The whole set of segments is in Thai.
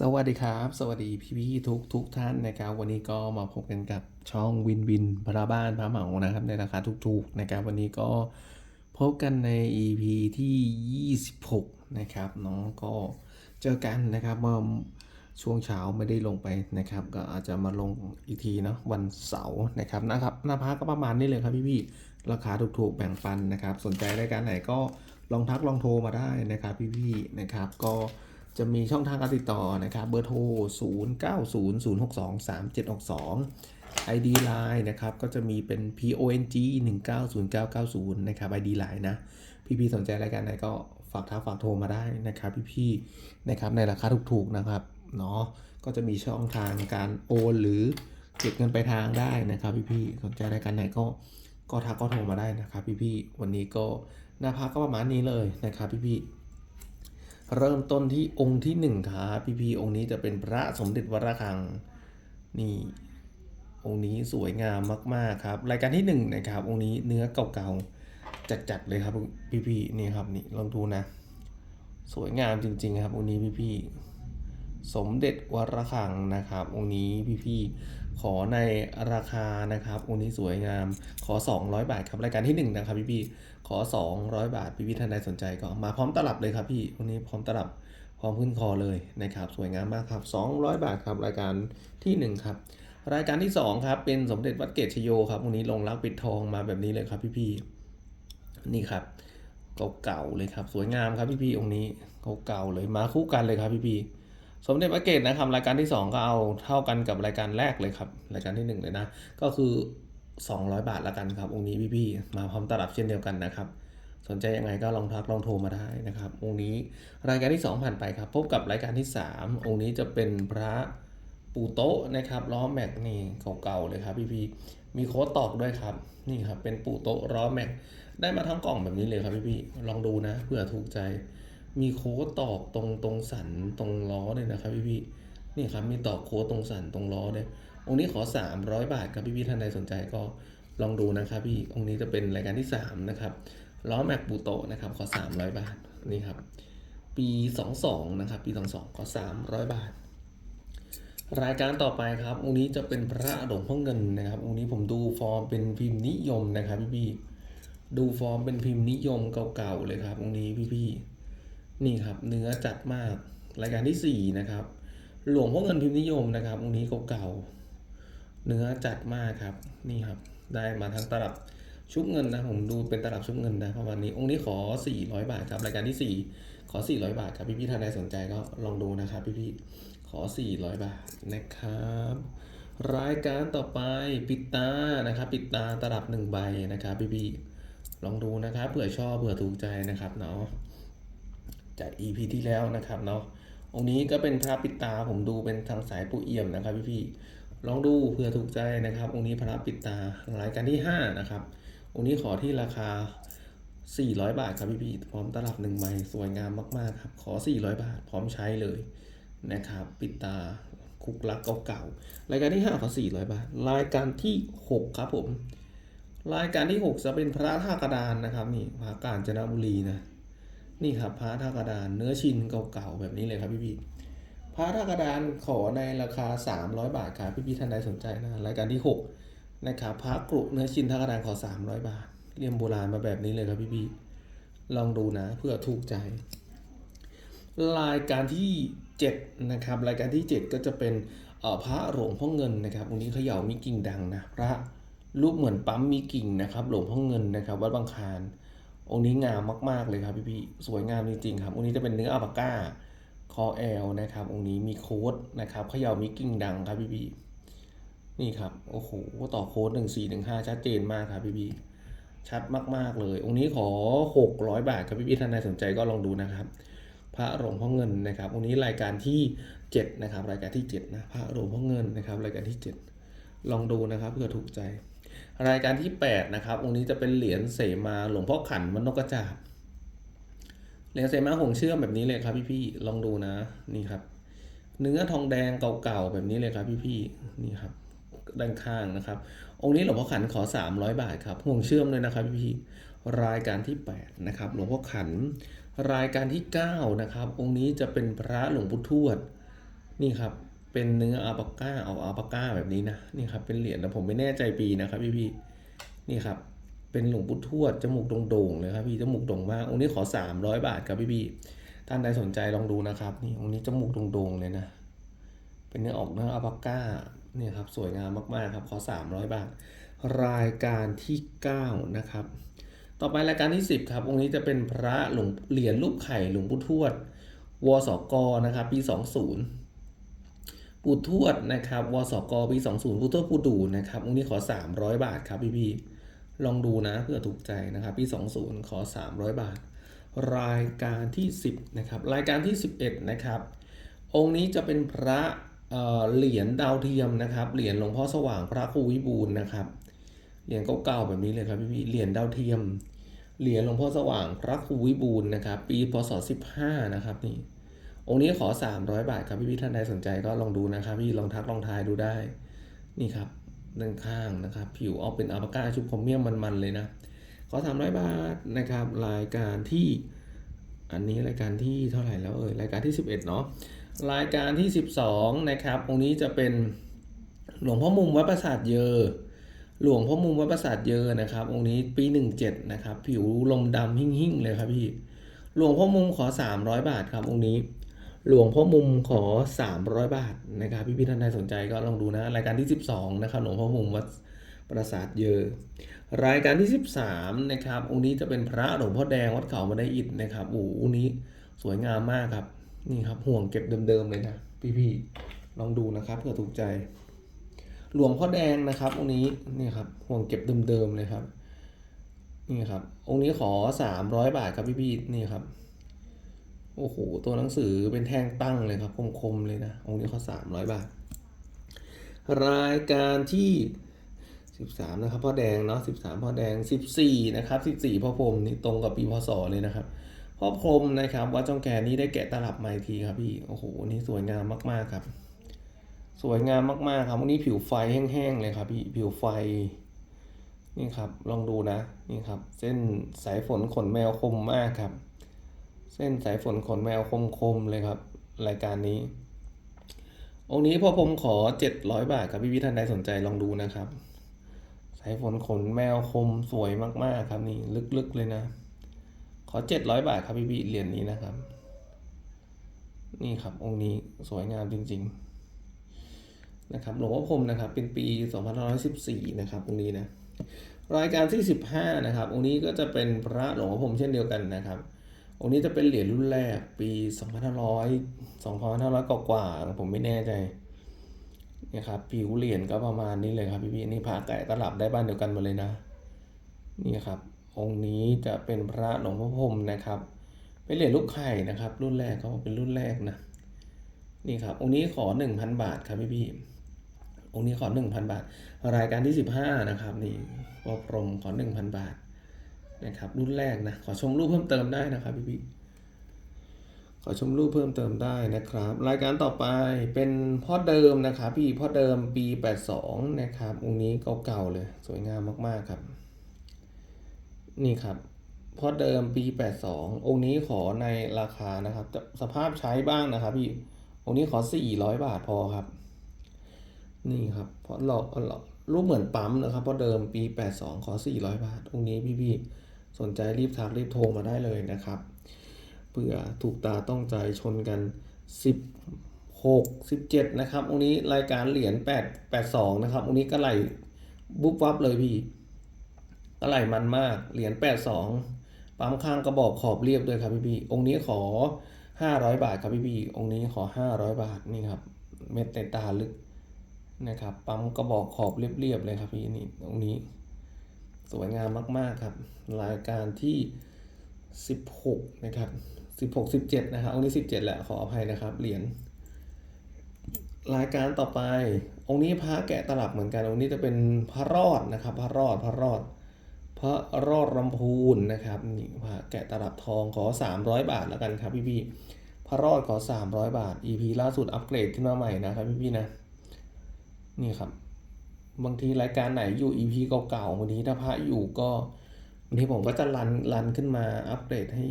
สวัสดีครับ สวัสดีพี่ๆทุกทุกท่านนะครับ วันนี้ก็มาพบกันกับช่องวินวินพระบ้านพระเหมานะครับ ในราคาถูกๆนะครับ วันนี้ก็พบกันใน EP ที่ 26 นะครับเนาะก็เจอกันนะครับเมื่อช่วงเช้าไม่ได้ลงไปนะครับ ก็อาจจะมาลงอีกทีเนาะวันเสาร์นะครับนะครับหน้าพักก็ประมาณนี้เลยครับพี่ๆราคาถูกๆแบ่งปันนะครับ สนใจรายการไหนก็ลองทักลองโทรมาได้นะครับ พี่ๆนะครับก็ จะมีช่องทางการติดต่อนะครับเบอร์โทร 0 9 0 0 6 2 3 7 6 2 ID Line นะครับก็จะมีเป็น PONG 1 9 0 9 9 0 นะครับ ID Line นะ พี่ๆสนใจรายการไหนก็ฝากทักฝากโทรมาได้นะครับ พี่ๆนะครับในราคาถูกๆนะครับเนาะก็จะมีช่องทางการโอนหรือเก็บเงินไปทางได้นะครับ พี่ๆสนใจรายการไหนก็ก็ทักก็โทรมาได้นะครับ พี่ๆวันนี้ก็หน้าพักก็ประมาณนี้เลยนะครับ พี่ๆ เริ่มต้นที่องค์ที่หนึ่งครับพี่พีองค์นี้จะเป็นพระสมเด็จวรคังนี่องค์นี้สวยงามมากๆครับ รายการที่หนึ่งนะครับ องค์นี้เนื้อเก่าๆจัดๆเลยครับพี่พีนี่ครับนี่ลองดูนะ สวยงามจริง ๆ ครับองค์นี้พี่พีสมเด็จวรคังนะครับ องค์นี้พี่ๆ ขอในราคานะครับองนี้สวยงาม ขอ 200 บาทครับรายการที่หนึ่งนะครับพี่ๆขอ 200 บาทพี่ๆท่านใดสนใจก็มาพร้อมตลับเลยครับพี่องนี้พร้อมตลับพร้อมขึ้นคอเลยนะครับ สวยงามมากครับ 200 บาทครับรายการที่หนึ่งครับ รายการที่สองครับ เป็นสมเด็จวัดเกตชโยครับองนี้ลงรักปิดทองมาแบบนี้เลยครับพี่ๆนี่ครับเก่าๆเลยครับ สวยงามครับพี่ๆองค์นี้เก่าๆเลยมาคู่กันเลยครับพี่ๆ สมเด็จพระเกตนะครับรายการที่ 2 ก็เอาเท่ากันกับรายการแรกเลยครับ รายการที่ 1 เลยนะ ก็คือ 200 บาทละกันครับ องค์นี้พี่ๆ มาพร้อมตลับเช่นเดียวกันนะครับ สนใจยังไงก็ลองทักลองโทรมาได้นะครับ องค์นี้รายการที่ 2 ผ่านไปครับ พบกับรายการที่ 3 องค์นี้จะเป็นพระปูโต๊ะนะครับล้อแม็กนี่เก่าๆเลยครับพี่ๆ มีโค้ดตอกด้วยครับ นี่ครับเป็นปูโต๊ะล้อแม็กได้มาทั้งกล่องแบบนี้เลยครับพี่ๆ ลองดูนะเผื่อถูกใจ มีโค้ดตอกตรงตรงสันตรงล้อเลยนะครับพี่พี่นี่ครับมีตอกโค้ดตรงสันตรงล้อเลยองค์นี้ขอ 300 บาทครับพี่พี่ท่านใดสนใจก็ลองดูนะครับพี่องค์นี้จะเป็นรายการที่ 3 นะครับล้อแม็กบูโตนะครับขอ 300 บาทนี่ครับ ปี 22 นะครับ ปี 22ก็300 บาท รายการต่อไปครับองค์นี้จะเป็นพระหลวงพ่อเงินนะครับองค์นี้ผมดูฟอร์มเป็นพิมพ์นิยมนะครับพี่พี่ดูฟอร์มเป็นพิมพ์นิยมเก่าๆเลยครับองค์นี้พี่พี่ นี่ครับเนื้อจัดมากรายการที่ 4 นะครับ หลวงพ่อเงินพิมพ์นิยมนะครับองค์นี้เก่าๆเนื้อจัดมากครับนี่ครับ ได้มาทั้งตลับชุบเงินนะผมดูเป็นตลับชุบเงินนะประมาณนี้องค์นี้ขอ 400 บาทครับรายการที่ 4 ขอ 400 บาทครับพี่ๆท่านใดสนใจก็ลองดูนะครับพี่ๆขอ 400 บาทนะครับ รายการต่อไปปิดตานะครับ ปิดตาตลับหนึ่งใบนะครับพี่ๆลองดูนะครับเผื่อชอบเผื่อถูกใจนะครับเนาะ จาก EP ที่แล้วนะครับเนาะองค์นี้ก็เป็นพระปิดตาผมดูเป็นทางสายปูเอี่ยมนะครับพี่ๆลองดูเผื่อถูกใจนะครับ องค์นี้พระปิดตารายการที่ 5 นะครับ องค์นี้ขอที่ราคา 400 บาทครับพี่ๆพร้อมตลับหนึ่งใบสวยงามมากๆครับขอ 400 บาทพร้อมใช้เลยนะครับปิดตาคุกลักเก่าๆรายการที่5ขอ400 บาท รายการที่ 6 ครับผม รายการที่ 6 จะเป็นพระท่ากระดานนะครับนี่พระกาญจนบุรีนะ นี่ครับพระท่ากระดานเนื้อชินเก่าๆแบบนี้เลยครับพี่พี่ๆพระท่ากระดานขอในราคา 300 บาทครับพี่พี่ท่านใดสนใจนะรายการที่ 6 นะครับพระกรุเนื้อชินท่ากระดานขอ 300 บาทเรียมโบราณมาแบบนี้เลยครับพี่พี่ลองดูนะเพื่อถูกใจ รายการที่ 7 นะครับ รายการที่ 7 ก็จะเป็นพระหลวงพ่อเงินนะครับองค์นี้เขย่ามีกิ่งดังนะพระรูปเหมือนปั๊มมีกิ่งนะครับ หลวงพ่อเงินนะครับ วัดบางคาน องค์นี้งามมาก ๆ เลยครับพี่พี่ๆสวยงามจริงๆครับ องค์นี้จะเป็นเนื้ออัลปาก้าคอแอลนะครับ องค์นี้มีโค้ดนะครับเขย่ามีกิ้งดังครับพี่พี่ๆนี่ครับ โอ้โห ต่อโค้ดหนึ่งสี่หนึ่งห้าชัดเจนมากครับพี่พี่ๆชัดมาก ๆ เลย องค์นี้ขอหกร้อยบาทครับพี่พี่ๆท่านใดสนใจก็ลองดูนะครับ พระหลวงพ่อเงินนะครับ องค์นี้รายการที่เจ็ดนะครับ รายการที่เจ็ดนะ พระหลวงพ่อเงินนะครับ รายการที่เจ็ดลองดูนะครับเพื่อถูกใจ รายการที่ 8 นะครับ องค์นี้จะเป็นเหรียญเสมาหลวงพ่อขันมันนกกระจาบเหรียญเสมาหงเชื่อมแบบนี้เลยครับพี่ๆลองดูนะนี่ครับ เนื้อทองแดงเก่าๆแบบนี้เลยครับพี่ๆนี่ครับด้านข้างนะครับ องค์นี้หลวงพ่อขันขอ 300 บาทครับห่วงเชื่อมเลยนะครับพี่ๆรายการที่ 8 นะครับ หลวงพ่อขัน รายการที่ 9 นะครับ องค์นี้จะเป็นพระหลวงพุททวด นี่ครับ เป็นเนื้ออาปาก้าเอาอาปาก้าแบบนี้นะนี่ครับเป็นเหรียญแต่ผมไม่แน่ใจปีนะครับพี่พี่นี่ครับ เป็นหลวงปู่ทวดจมูกโด่งๆเลยครับพี่จมูกโด่งมากองค์นี้ขอ 300 บาทครับพี่พี่ท่านใดสนใจลองดูนะครับ นี่องค์นี้จมูกโด่งๆเลยนะเป็นเนื้อออกเนื้ออาปาก้าเนี่ยครับสวยงามมากๆครับขอ 300 บาท รายการที่ 9 นะครับ ต่อไปรายการที่ 10 ครับ องค์นี้จะเป็นพระหลวงเหรียญรูปไข่หลวงปู่ทวดวสกนะครับ ปี 20 ปู่ทวดนะครับวสกปี20ปู่ทวดปู่ดูนะครับองค์นี้ขอ 300 บาทครับพี่ๆลองดูนะเพื่อถูกใจนะครับปี20 ขอ 300 บาท รายการที่ 10นะครับรายการที่ 11นะครับองค์นี้จะเป็นพระเเหรียญดาวเทียมนะครับเหรียญหลวงพ่อสว่างพระครูวิบูลนะครับเหรียญเก่าๆแบบนี้เลยครับพี่ๆเหรียญดาวเทียมเหรียญหลวงพ่อสว่างพระครูวิบูลนะครับ ปีพศ 15 นะครับนี่ องค์นี้ขอ 300 บาทครับพี่พี่ท่านใดสนใจก็ลองดูนะครับพี่ลองทักลองทายดูได้ นี่ครับด้านข้างนะครับ ผิวออกเป็นอัลปาก้าชุบพรมเมียมมันๆเลยนะขอ 300 บาทนะครับรายการที่อันนี้รายการที่เท่าไหร่แล้วเอ่ยรายการที่ 11 เนาะรายการที่ 12 นะครับ องค์นี้จะเป็นหลวงพ่อมุมวัดประสาทเยอหลวงพ่อมุมวัดประสาทเยอนะครับ องค์นี้ปี 17 นะครับ ผิวลมดำหิ่งๆเลยครับพี่ หลวงพ่อมุมขอ 300 บาทครับ องค์นี้ หลวงพ่อมุมขอ 300 บาทนะครับพี่พี่ๆท่านใดสนใจก็ลองดูนะรายการที่ 12นะครับหลวงพ่อมุมวัดประสาทเยอรายการที่ 13นะครับองค์นี้จะเป็นพระหลวงพ่อแดงวัดเขามาได้อิฐนะครับโอ้โหองค์นี้สวยงามมากครับนี่ครับห่วงเก็บเดิมๆเลยนะพี่พี่ๆลองดูนะครับเผื่อถูกใจ หลวงพ่อแดงนะครับองค์นี้นี่ครับห่วงเก็บเดิมๆเลยครับนี่ครับองค์นี้ขอ 300 บาทครับพี่พี่ๆนี่ครับ โอ้โห ตัวหนังสือเป็นแท่งตั้งเลยครับ คมๆเลยนะ องค์นี้เขาสามร้อยบาท รายการที่สิบสามนะครับพ่อแดงเนาะสิบสามพ่อแดงสิบสี่นะครับสิบสี่พ่อพรมนี่ตรงกับปีพศเลยนะครับพ่อพรมนะครับวัดจองแกนี่ได้แกะตลับมาอีกทีครับพี่โอ้โหนี่สวยงามมากๆครับ สวยงามมากๆครับวันนี้ผิวไฟแห้งๆเลยครับพี่ผิวไฟนี่ครับลองดูนะนี่ครับ เส้นสายฝนขนแมวคมมากครับ เส้นสายฝนขนแมวคมๆเลยครับ รายการนี้ องค์นี้พอผมขอ700บาทครับพี่พี่ท่านใดสนใจลองดูนะครับ สายฝนขนแมวคมสวยมากๆครับนี่ลึกๆเลยนะ ขอ700บาทครับพี่พี่เหรียญนี้นะครับ นี่ครับองค์นี้สวยงามจริง ๆ นะครับหลวงพ่อพรมนะครับ เป็นปี2514นะครับองค์นี้นะรายการที่ 15 นะครับ องค์นี้ก็จะเป็นพระหลวงพ่อพรมเช่นเดียวกันนะครับ องค์นี้จะเป็นเหรียญรุ่นแรกปี 2500 2500 กว่ากว่าผมไม่แน่ใจนี่ครับผิวเหรียญก็ประมาณนี้เลยครับพี่ๆนี่พระแกะตลับได้บ้านเดียวกันหมดเลยนะ นี่ครับ องค์นี้จะเป็นพระหลวงพ่อพรมนะครับ เป็นเหรียญลูกไข่นะครับ รุ่นแรกเขาเป็นรุ่นแรกนะ นี่ครับ องค์นี้ขอ 1,000 บาทครับพี่ๆองค์นี้ขอ 1,000 บาท รายการที่ 15 นะครับ นี่พ่อพรหมขอ 1,000 บาท นะครับ รุ่นแรกนะขอชมรูปเพิ่มเติมได้นะครับพี่พี่ขอชมรูปเพิ่มเติมได้นะครับ รายการต่อไปเป็นพ่อเดิมนะครับ พี่พ่อเดิมปี 82 นะครับองค์นี้เก่าๆเลย สวยงามมากๆครับ นี่ครับพ่อเดิมปี 82 องค์นี้ขอในราคานะครับสภาพใช้บ้างนะครับ พี่องค์นี้ขอ 400 บาทพอครับ นี่ครับเพราะหลอกหลอกรูปเหมือนปั๊มนะครับพราะเดิมปี 82 ขอ 400 บาทองค์นี้พี่ๆ สนใจรีบทักรีบโทรมาได้เลยนะครับเพื่อถูกตาต้องใจชนกัน 16 17 นะครับองนี้รายการเหรียญ8 82 นะครับองนี้ก็ไหลบุบวับเลยพี่ก็ไหลมันมากเหรียญ82 ปั๊มข้างกระบอกขอบเรียบด้วยครับพี่ๆองค์นี้ขอ 500 บาทครับพี่ๆองค์นี้ขอ 500 บาทนี่ครับเม็ดในตาลึกนะครับ ปั๊มกระบอกขอบเรียบๆเลยครับพี่นี่ตรงนี้ สวยงามมาก ๆ ครับ รายการที่ 16 นะครับ 16 17 นะครับองค์นี้ 17 แหละขออภัยนะครับ เหรียญรายการต่อไป องค์นี้พระแกะตลับเหมือนกัน องค์นี้จะเป็นพระรอดนะครับ พระรอดพระรอด พระรอดลำพูนนะครับนี่พระแกะตลับทองขอ 300 บาทแล้วกันครับพี่ๆพระรอดขอ 300 บาท EP ล่าสุดอัปเกรดขึ้นมาใหม่นะครับพี่ๆนะ นี่ครับ บางทีรายการไหนอยู่ EP เก่าๆบางทีถ้าพระอยู่ก็บางทีผมก็จะรันรันขึ้นมาอัปเดตให้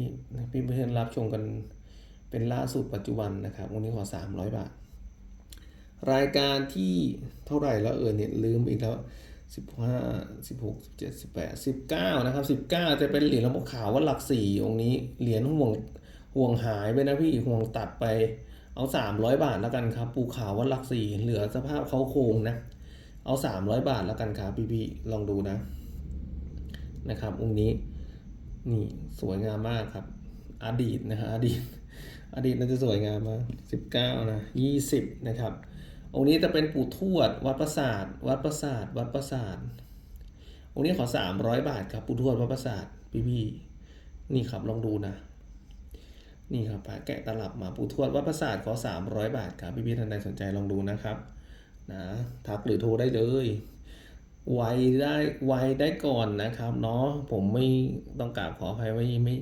พี่เพื่อนรับชมกันเป็นล่าสุดปัจจุบันนะครับวันนี้ขอ300 บาท รายการที่เท่าไหร่แล้วเออเนี่ยลืมอีกแล้วสิบห้าสิบหกสิบเจ็ดสิบแปดสิบเก้านะครับสิบเก้าจะเป็นเหรียญหลวงพ่อขาววัดหลักสี่องค์นี้เหรียญห่วงห่วงหายไปนะพี่ห่วงตัดไปเอาสามร้อยบาทแล้วกันครับปูขาววัดหลักสี่เหลือสภาพเขาโครงนะ เอาสามร้อยบาทแล้วกันครับพี่ๆลองดูนะนะครับองค์นี้นี่สวยงามมากครับ อดีตนะฮะอดีต อดีตน่าจะสวยงามมากสิบเก้านะยี่สิบนะครับ องค์นี้จะเป็นปู่ทวดวัดประสาทวัดประสาทวัดประสาทองค์นี้ขอสามร้อยบาทครับปู่ทวดวัดประสาทพี่พี่ๆนี่ครับลองดูนะนี่ครับพระแกะตลับมาปู่ทวดวัดประสาทขอสามร้อยบาทครับพี่พี่ๆท่านใดสนใจลองดูนะครับ นะทักหรือโทรได้เลยไวได้ไวได้ก่อนนะครับเนาะผมไม่ต้องกราบขออภัยไม่ไม่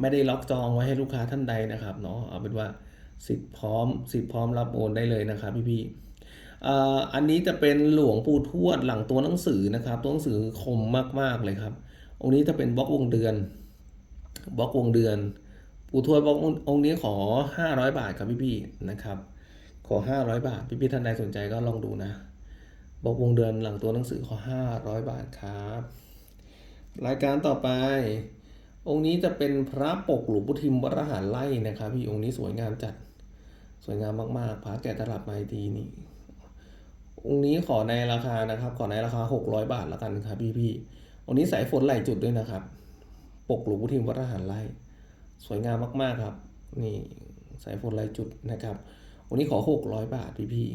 ไม่ได้ล็อกจองไว้ให้ลูกค้าท่านใดนะครับเนาะเอาเป็นว่าสิทธิ์พร้อมสิทธิ์พร้อมรับโอนได้เลยนะครับพี่พี่อันนี้จะเป็นหลวงปู่ทวดหลังตัวหนังสือนะครับ ตัวหนังสือคมมากๆเลยครับ องค์นี้จะเป็นบล็อกวงเดือนบล็อกวงเดือน ปู่ทวดบล็อกองค์นี้ขอ 500 บาทครับพี่พี่นะครับ ขอ 500 บาท พี่พี่ท่านใดสนใจก็ลองดูนะ บอกวงเดือนหลังตัวหนังสือขอ 500 บาทครับ รายการต่อไป องค์นี้จะเป็นพระปกหลวงพุทิมวรหารไล่นะครับพี่องค์นี้สวยงามจัด สวยงามมากๆพระแกะตลับไม้ดีนี่องค์นี้ขอในราคานะครับ ขอในราคา 600 บาทแล้วกันครับพี่พี่องค์นี้สายฝนไหลจุดด้วยนะครับ ปกหลวงพุทิมวรหารไล่สวยงามมากๆครับ นี่สายฝนไหลจุดนะครับ วันนี้ขอ 600 บาทพี่พี่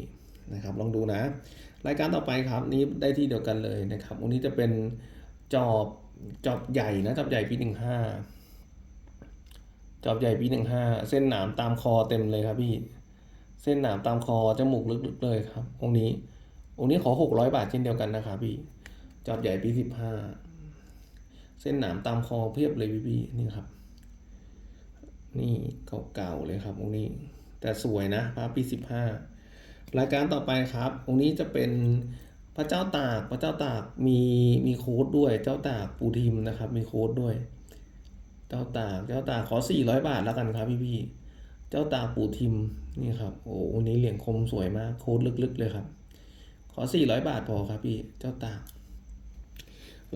นะครับลองดูนะ รายการต่อไปครับนี้ได้ที่เดียวกันเลยนะครับวันนี้จะเป็นจอบจอบใหญ่นะจอบใหญ่ปีหนึ่งห้าจอบใหญ่ปีหนึ่งห้าเส้นหนามตามคอเต็มเลยครับพี่ เส้นหนามตามคอจมูกลึกๆเลยครับองค์นี้องค์นี้ขอ600บาทเช่นเดียวกันนะครับพี่จอบใหญ่ปีสิบห้าเส้นหนามตามคอเพียบเลยพี่พี่นี่ครับ นี่เก่าๆเลยครับองค์นี้ แต่สวยนะพระปีสิบห้ารายการต่อไปครับ องค์นี้จะเป็นพระเจ้าตากพระเจ้าตากมีมีโค้ดด้วย เจ้าตากปูทิมนะครับ มีโค้ดด้วย เจ้าตากเจ้าตากขอ400บาทแล้วกันครับพี่พี่เจ้าตากปูทิมนี่ครับโอ้องค์นี้เหรียญคมสวยมากโค้ดลึกๆเลยครับ ขอ400บาทพอครับพี่เจ้าตาก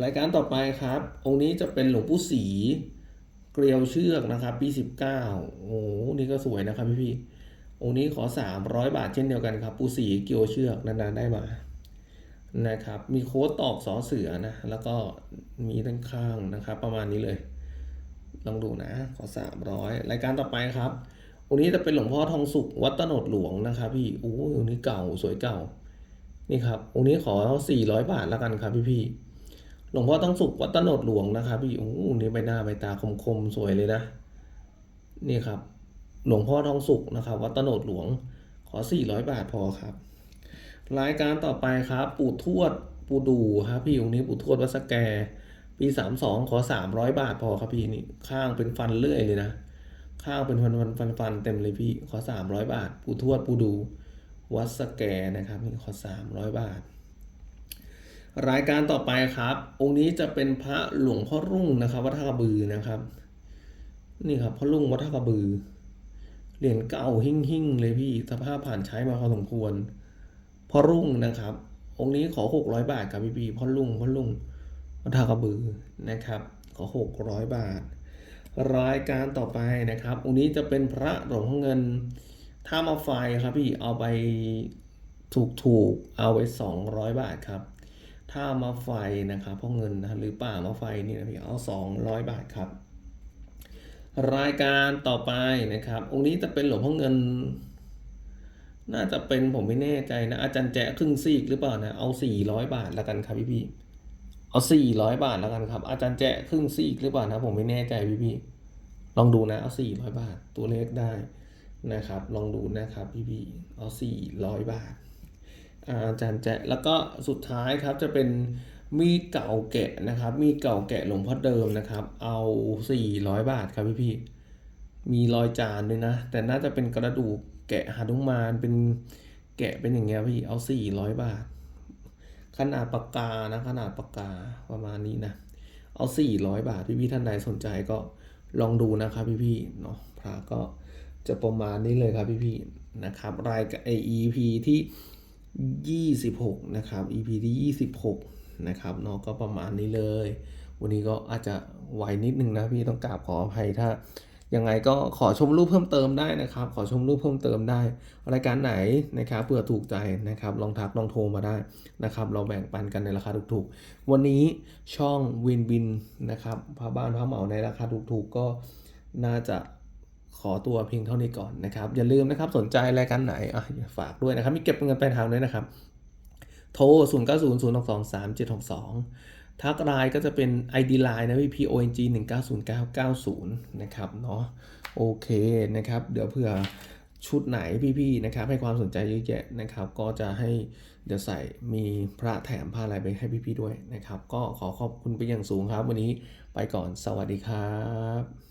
รายการต่อไปครับ องค์นี้จะเป็นหลวงปู่ศรีเกลียวเชือกนะครับ ปี19โอ้โหนี่ก็สวยนะครับพี่พี่ องค์นี้ขอ 300 บาทเช่นเดียวกันครับ ปูศรีเกียวเชือกนานๆได้มานะครับ มีโค้ดตอกสอเสือนะ แล้วก็มีด้านข้างนะครับ ประมาณนี้เลย ลองดูนะ ขอ 300 รายการต่อไปครับ องค์นี้จะเป็นหลวงพ่อทองสุขวัดตโนดหลวงนะครับพี่โอ้ยองค์นี้เก่าสวยเก่า นี่ครับ องค์นี้ขอ 400 บาทแล้วกันครับพี่พี่หลวงพ่อทองสุขวัดตโนดหลวงนะครับพี่โอ้องค์นี้ใบหน้าใบตาคมๆสวยเลยนะ นี่ครับ หลวงพ่อทองสุขนะครับ วัดตโนดหลวงขอ 400 บาทพอครับ รายการต่อไปครับ ปู่ทวดปู่ดูครับพี่องค์นี้ปู่ทวดวัดสแก ปีสามสองขอสามร้อยบาทพอครับพี่นี่ข้างเป็นฟันเลื่อยเลยนะข้างเป็นฟันฟันฟันฟันเต็มเลยพี่ขอสามร้อยบาท ปู่ทวดปู่ดูวัดสแกนะครับนี่ขอสามร้อยบาท รายการต่อไปครับ องค์นี้จะเป็นพระหลวงพ่อรุ่งนะครับ วัดท่ากระบือนะครับ นี่ครับพ่อรุ่งวัดท่ากระบือ เหรียญเก่าหิ่งหิ่งเลยพี่สภาพผ่านใช้มาพอสมควรพ่อรุ่งนะครับ องค์นี้ขอ600บาทครับพี่พี่พ่อรุ่งพ่อรุ่งวัดทากระบือนะครับ ขอ600บาท รายการต่อไปนะครับ องค์นี้จะเป็นพระหลวงพ่อเงินท่ามาไฟครับพี่เอาไปถูกถูกเอาไป200บาทครับท่ามาไฟนะครับพ่อเงินนะหรือป่ามาไฟนี่นะพี่เอา200บาทครับ รายการต่อไปนะครับ องค์นี้จะเป็นหลวงพ่อเงิน น่าจะเป็นผมไม่แน่ใจนะ อาจารย์แจ๊ครึ่งซีกหรือเปล่านะ เอาสี่ร้อยบาทแล้วกันครับพี่พี่เอาสี่ร้อยบาทแล้วกันครับ อาจารย์แจ๊ครึ่งซีกหรือเปล่านะผมไม่แน่ใจพี่พี่ลองดูนะ เอาสี่ร้อยบาท ตัวเลขได้นะครับ ลองดูนะครับพี่พี่เอาสี่ร้อยบาทอาจารย์แจ๊แล้วก็สุดท้ายครับจะเป็น มีเก่าแกะนะครับ มีเก่าแกะหลวงพ่อเดิมนะครับ เอาสี่ร้อยบาทครับพี่พี่มีรอยจานด้วยนะ แต่น่าจะเป็นกระดูกแกะหานุมานเป็นแกะเป็นอย่างเงี้ยพี่เอาสี่ร้อยบาท ขนาดปากกานะ ขนาดปากกาประมาณนี้นะ เอาสี่ร้อยบาท พี่ๆท่านใดสนใจก็ลองดูนะครับพี่ๆเนาะพระก็จะประมาณนี้เลยครับพี่ๆนะครับ รายการ EP ที่ 26 นะครับ EP ที่ 26 นะครับเนาะก็ประมาณนี้เลย วันนี้ก็อาจจะไวนิดนึงนะพี่ต้องกราบขออภัยถ้ายังไงก็ขอชมรูปเพิ่มเติมได้นะครับ ขอชมรูปเพิ่มเติมได้ รายการไหนนะครับเผื่อถูกใจนะครับ ลองทักลองโทรมาได้นะครับ เราแบ่งปันกันในราคาถูกๆ วันนี้ช่องวินวินนะครับพาบ้านพาเหมาในราคาถูกๆก็น่าจะขอตัวเพียงเท่านี้ก่อนนะครับ อย่าลืมนะครับสนใจรายการไหนอะฝากด้วยนะครับมีเก็บเงินปลายทางด้วยนะครับ โทร 0 9 0 0 6 2 3 7 6 2 ทักไลน์ก็จะเป็น ID Line นะพี่ PONG 190990 นะครับเนาะโอเคนะครับ เดี๋ยวเผื่อชุดไหนพี่ๆนะครับ ให้ความสนใจเยอะแยะนะครับ ก็จะให้เดี๋ยวใส่มีพระแถมผ้าอะไรไปให้พี่ๆด้วยนะครับ ก็ขอขอบคุณไปอย่างสูงครับ วันนี้ไปก่อนสวัสดีครับ